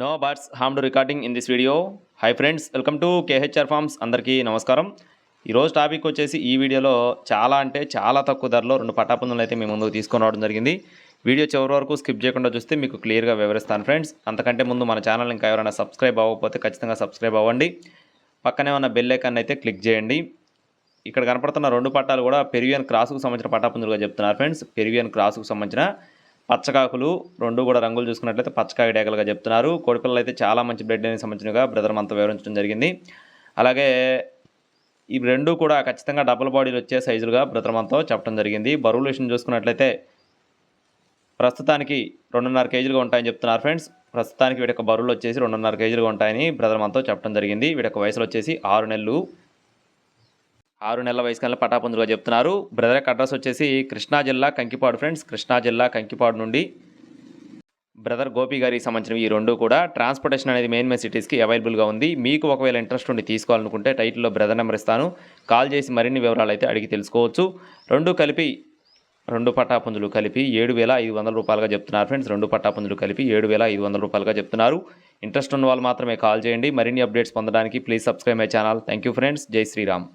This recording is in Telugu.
No birds harm to recording in this video hi friends welcome to KHR farms అందరికీ నమస్కారం. ఈరోజు టాపిక్ వచ్చేసి ఈ వీడియోలో చాలా అంటే చాలా తక్కువ ధరలో రెండు పటాపుందులు అయితే మీ ముందుకు తీసుకొని రావడం జరిగింది. వీడియో చివరి వరకు స్కిప్ చేయకుండా చూస్తే మీకు క్లియర్గా వివరిస్తాను ఫ్రెండ్స్. అంతకంటే ముందు మన ఛానల్ ఇంకా ఎవరైనా సబ్స్క్రైబ్ అవ్వకపోతే ఖచ్చితంగా సబ్స్క్రైబ్ అవ్వండి. పక్కనే ఉన్న బెల్ ఐకాన్ అయితే క్లిక్ చేయండి. ఇక్కడ కనపడుతున్న రెండు పట్టాలు కూడా పెరివియన్ క్రాస్కు సంబంధించిన పటాపుందులుగా చెప్తున్నారు ఫ్రెండ్స్. పెరివియన్ క్రాస్కు సంబంధించిన పచ్చకాకులు రెండు కూడా రంగులు చూసుకున్నట్లయితే పచ్చకాయ డేకలుగా చెప్తున్నారు. కోడిపిల్లలు అయితే చాలా మంచి బ్రెడ్ అనేది సంబంధించినగా బ్రదర్ అంతా వివరించడం జరిగింది. అలాగే ఈ రెండు కూడా ఖచ్చితంగా డబుల్ బాడీలు వచ్చే సైజులుగా బ్రదర్ చెప్పడం జరిగింది. బరువుల విషయం చూసుకున్నట్లయితే ప్రస్తుతానికి రెండున్నర కేజీలుగా ఉంటాయని చెప్తున్నారు ఫ్రెండ్స్. ప్రస్తుతానికి వీటి యొక్క బరువులు వచ్చేసి రెండున్నర కేజీలుగా ఉంటాయని బ్రదర్ మనతో చెప్పడం జరిగింది. వీటి యొక్క వయసులు వచ్చేసి ఆరు నెలలు. ఆరు నెలల వయసు కల్లా పటాపుందులుగా చెప్తున్నారు. బ్రదర్ యొక్క అడ్రస్ వచ్చేసి కృష్ణా జిల్లా కంకిపాడు ఫ్రెండ్స్. కృష్ణా జిల్లా కంకిపాడు నుండి బ్రదర్ గోపి గారికి సంబంధించినవి ఈ రెండు కూడా ట్రాన్స్పోర్టేషన్ అనేది మెయిన్ మెయిన్ సిటీస్కి అవైలబుల్గా ఉంది. మీకు ఒకవేళ ఇంట్రెస్ట్ ఉండి తీసుకోవాలనుకుంటే టైటిల్లో బ్రదర్ నెంబర్ ఇస్తాను. కాల్ చేసి మరిన్ని వివరాలు అయితే అడిగి తెలుసుకోవచ్చు. రెండు కలిపి రెండు పట్టాపుంజులు కలిపి ఏడు వేల ఐదు వందల రూపాయలుగా చెప్తున్నారు ఫ్రెండ్స్. రెండు పట్టాపుంజులు కలిపి ఏడు వేల ఐదు వందల రూపాయలుగా చెప్తున్నారు. ఇంట్రెస్ట్ ఉన్న వాళ్ళు మాత్రమే కాల్ చేయండి. మరిన్ని అప్డేట్స్ పొందడానికి please subscribe my channel. Thank you friends. జై శ్రీరామ్.